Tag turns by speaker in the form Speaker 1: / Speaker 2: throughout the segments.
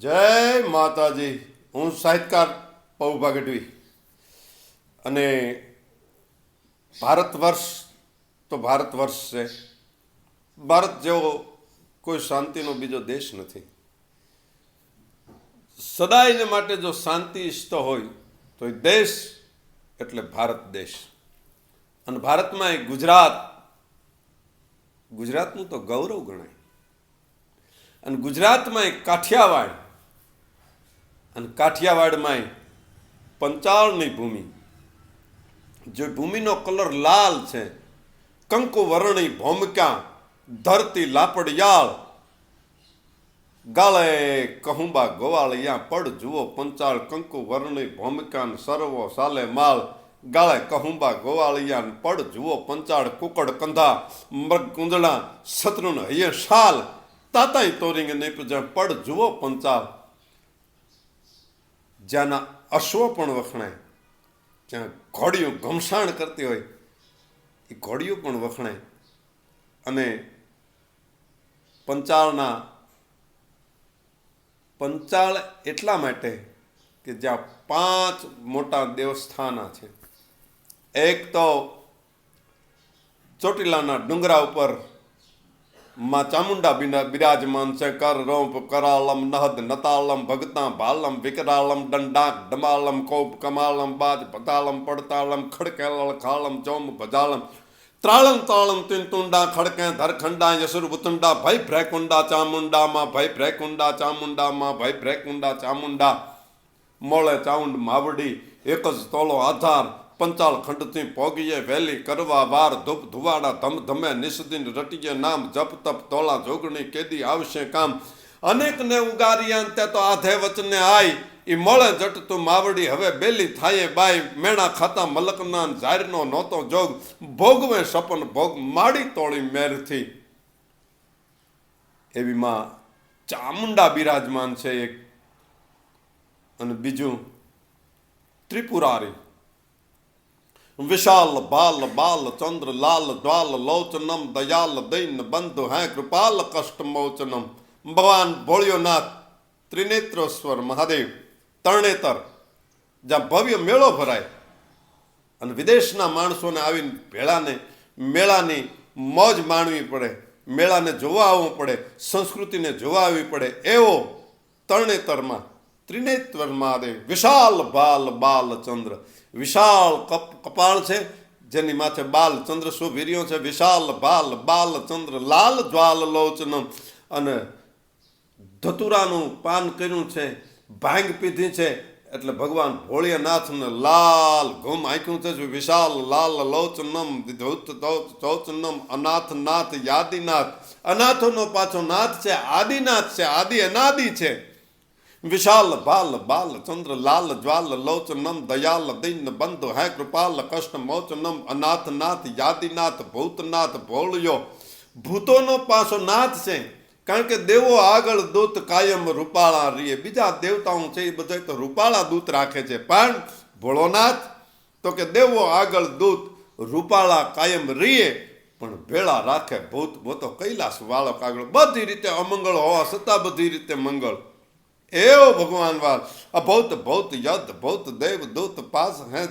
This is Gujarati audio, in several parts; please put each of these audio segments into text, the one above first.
Speaker 1: જય માતાજી. હું સાહિત્યકાર પૌભા ગઢવી અને ભારત વર્ષ તો ભારત વર્ષ છે. ભારત જેવો કોઈ શાંતિનો બીજો દેશ નથી. સદાયને માટે જો શાંતિ ઈચ્છતો હોય, તો એ દેશ એટલે ભારત દેશ. અને ભારતમાં એ ગુજરાત, ગુજરાતનું તો ગૌરવ ગણાય. અને ગુજરાતમાં એ કાઠિયાવાડ અને કાઠિયાવાડમાં પંચાળની ભૂમિ. જે ભૂમિનો કલર લાલ છે, કંકુ વર્ણી ભૂમિકા ધરતી લાપડિયાળ. ગાળે કહુંબા ગોવાળિયા પડ જુઓ પંચાળ, કંકુ વર્ણી ભૂમિકા સર્વો સાલે માળ ગાળે કહુંબા ગોવાળિયા પડ જુઓ પંચાળ, કુકડ કંધા, મૃગ કુંદડા શત્રુન હૈયે શાલ. તાતાઈ તોરિંગ નીપજ, પડ જુઓ પંચાળ. જ્યાંના અશ્વો પણ વખણાય. જ્યાં ઘોડીઓ ઘમસાણ કરતી હોય, એ ઘોડીઓ પણ વખણાય. અને પંચાળના, પંચાળ એટલા માટે કે જ્યાં પાંચ મોટા દેવસ્થાના છે. એક તો ચોટીલાના ડુંગરા ઉપર માં ચામુંડા બિના બિરાજમાન છે કર રોપ કરાલમ નહદ નતાલમ ભગતા ભાલમ વિકરાલમ દંડાક ડમાલમ કોપ કમાલમ બાજ પતાલમ પડતાલમ ખડકેલળ ખાલમ ચોમ ભજાલમ ત્રાળમ તાળમ તિંતુંડા ખડકે ધરખંડા યસુર બુતુંડા ભય ભ્રેકુંડા ચામુંડામાં ભય ભ્રેકુંડા ચામુંડામાં ભય ભ્રેકુંડા ચામુંડા મોળે ચાઉંડ માવડી એક જ તોલો આધાર પંચાળ ખંડથી પોગીએ વેલી, કરવા વાર, ધૂપ, ધુવાડા ધમ ધમે નિષદિન રટીએ નામ, જપ, તપ તોલા જોગણી, કેદી, આવશે કામ. અનેકને ઉગારિયા તે તો આધે વચને આય. ઈ મળે જટ તું માવડી, હવે બેલી થાય બાય. મેણા ખાતા મલકના જાહેરનો નહોતો જોગ. ભોગવે સપન ભોગ, માડી તોળી મેરથી. એવી માં ચામુંડા બિરાજમાન છે એક. અને બીજું ત્રિપુરારી. વિશાલ બાલ બાલ ચંદ્ર લાલ દ્વાલ લોચનમ દયાલ દૈન બંધુ હે કૃપાલ કષ્ટ મોચનમ ભગવાન ભોળ્યોનાથ ત્રિનેત્રેશ્વર મહાદેવ તરણેતર જ્યાં ભવ્ય મેળો ભરાય અને વિદેશના માણસોને આવીને ભેળાને, મેળાની મોજ માણવી પડે, મેળાને જોવા આવવું પડે, સંસ્કૃતિને જોવા આવવી પડે, એવો તરણેતરમાં ત્રિનેત્ર મહાદેવ વિશાલ બાલ બાલચંદ્ર વિશાળ કપ, કપાળ છે, જેની માથે બાલચંદ્ર શું શોભીર્યો છે. વિશાલ બાલ બાલચંદ્ર લાલ જ્વાલ લોચનમ. અને ધતુરાનું પાન કર્યું છે, ભાંગ પીધી છે, એટલે ભગવાન ભોળિયાનાથને લાલ ઘુમ આંખ્યું છે. વિશાલ લાલ લોચનમ ચૌચનમ અનાથ નાથ યાદિનાથ. અનાથોનો પાછો નાથ છે, આદિનાથ છે, આદિ અનાદિ છે. વિશાલ બાલ બાલ ચંદ્ર લાલ જ્વાલ લોચનમ દયાલ દૈન બંધ હે કૃપાલ કૃષ્ણ મોચનમ અનાથ નાથ યાદિનાથ ભૂતનાથ ભોળ્યો ભૂતોનો પાછો નાથ છે કારણ કે દેવો આગળ દૂત કાયમ રૂપાળા રીએ. બીજા દેવતાઓ છે, એ બધા તો રૂપાળા દૂત રાખે છે. પણ ભોળોનાથ તો કે દેવો આગળ દૂત રૂપાળા કાયમ રીએ, પણ ભેળા રાખે ભૂત. ભૂતો કૈલાસ વાળક આગળ બધી રીતે અમંગળ હોવા છતાં બધી રીતે મંગળ. એવો ભગવાન વાર અભૌત ભૌત યદ ભૌત દેવ દૂત પાસ હે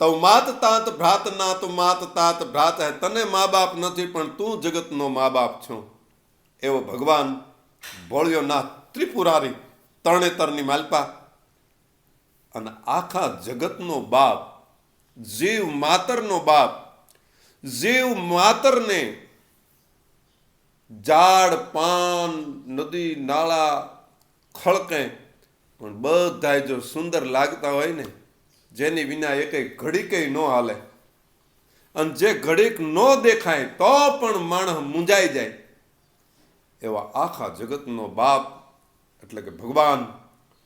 Speaker 1: તવ માત તાત ભ્રાત ના તો માત તાત ભ્રાત હે તને મા બાપ નથી પણ તું જગતનો મા બાપ છું એવો ભગવાન ભોળિયો નાથ ત્રિપુરારી તરણેતરની માલપા અને આખા જગતનો બાપ જીવ માતરનો બાપ જીવ માતરને ઝાડ પાન નદી નાળા ખળકે, પણ બધાય જો સુંદર લાગતા હોય ને, જેની વિના એ કઈ ઘડીકે ન હાલે. અને જે ઘડીક ન દેખાય, તો પણ માણસ મૂંઝાઈ જાય. એવા આખા જગતનો બાપ, એટલે કે ભગવાન,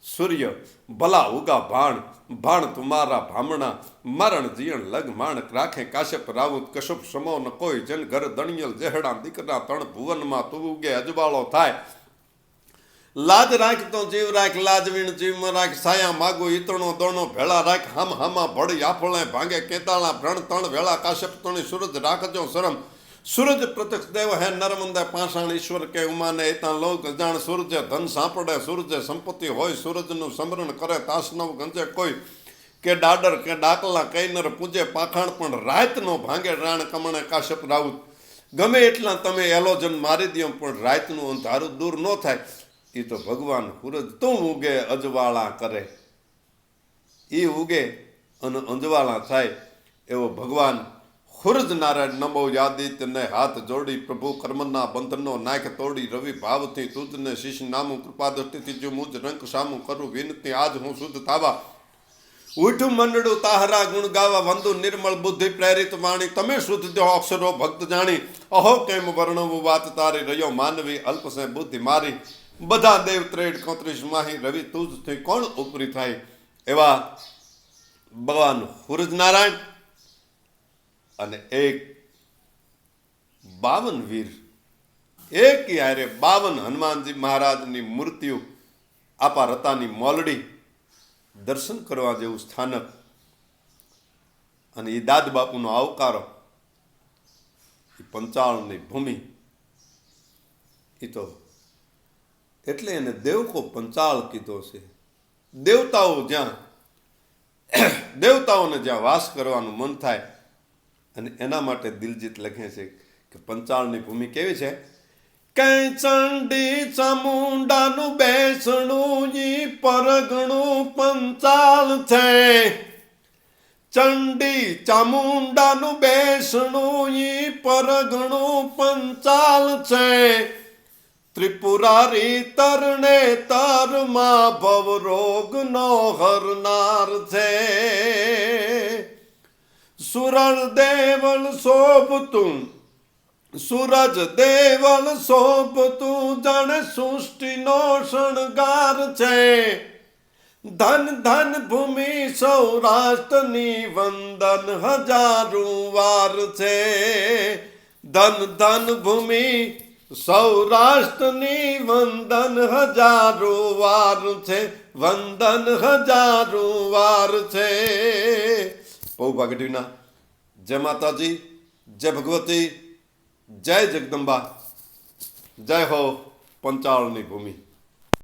Speaker 1: સૂર્ય, ભલા ઉગા ભાણ ભાણ તુમારા ભામણા, મરણ જીણ લગ માણક રાખે કાશ્યપ રાવુત કશુપ સમો ન કોઈ જન ઘર દણિયલ જેહડા દીકરા તણ ભુવનમાં તું ઉગે અજવાળો થાય. લાજ રાખ તો જીવ રાખ લાજવીણ જીવમાં રાખ, સાયા માગો ઈતણો દોણો ભેળા રાખ, હમ હમા ભળી આફળે ભાંગે, કેતાળા, ભ્રણ, તણ ભેળા કાશ્યપ તણી, સૂરજ રાખજો શરમ. સૂરજ પ્રત્યક્ષ દેવ હે નર્મદે પાષાણ ઈશ્વર કે ઉમાને એતા લોક જાણ, સૂરજે ધન સાંપડે, સૂરજે સંપત્તિ હોય, સૂરજનું સમરણ કરે, તાસનવ ગંજે કોઈ કે ડાડર, કે ડાકલા, કૈનર પૂજે, પાખાણ પણ રાતનો ભાંગે રાણ કમણે કાશ્યપ રાઉત. ગમે એટલા તમે એલોજન મારી દો પણ રાતનું અંધારું દૂર ન થાય. એ તો ભગવાન સૂરજ તું ઉગે અજવાળા કરે. એ ઉગે અને અંજવાળા થાય એવો ભગવાન ખુરજ નારાયણ નમો યાદિત્યને હાથ જોડી પ્રભુ કર્મના બંધનનો નાખ તોડી રવિ ભાવથી તુજને શિષ નામું કૃપા દ્રષ્ટિથી જો મુજ રંક સામું કરું વિનતી આજ હું શુદ્ધ થાવા. ઉઠું મંડળું તાહરા ગુણ ગાવા, વંદુ નિર્મળ બુદ્ધિ પ્રેરિત વાણી, તમે શુદ્ધ જો અક્ષરો ભક્ત જાણી. અહો કેમ વર્ણવું વાત તારી, રહ્યો માનવી અલ્પ સે બુદ્ધિ મારી. બધા દેવ ત્રેડ કોત્રીસ માહી રવિ તુજથી કોણ ઉપરી થાય એવા ભગવાન હુરજનારાયણ અને એક બાવન વીર. એક યારે બાવન હનુમાનજી મહારાજની મૂર્તિઓ આપા રતાની મોલડી દર્શન કરવા જેવું સ્થાનક અને એ દાદ બાપુનો આવકારો પંચાળની ભૂમિ એ તો એટલે એને દેવકો પંચાળ કીધો છે. દેવતાઓ જ્યાં, દેવતાઓને જ્યાં વાસ કરવાનું મન થાય, અને એના માટે દિલજીત લખે છે કે પંચાળની ભૂમિ કેવી છે? કઈ ચંડી ચામુંડાનું બેસણું ઈ પરગણું પંચાલ છે. ચંડી ચામુંડાનું બેસણું ઈ પરગણું પંચાલ છે. ત્રિપુરારી તરણે તરમાં ભવ રોગ નો હરનાર છે. સુરળ દેવલ શોભતું, સૂરજ દેવલ શોભતું જણ સૃષ્ટિનો શણગાર છે. ધન ધન ભૂમિ સૌરાષ્ટ્રની વંદન હજારું વાર છે. ધન ધન ભૂમિ સૌરાષ્ટ્રની વંદન હજારો વાર છે, વંદન હજારો વાર છે. બહુ ગઢવીના જય માતાજી, જય ભગવતી, જય જગદંબા, જય હો પંચાળની ભૂમિ.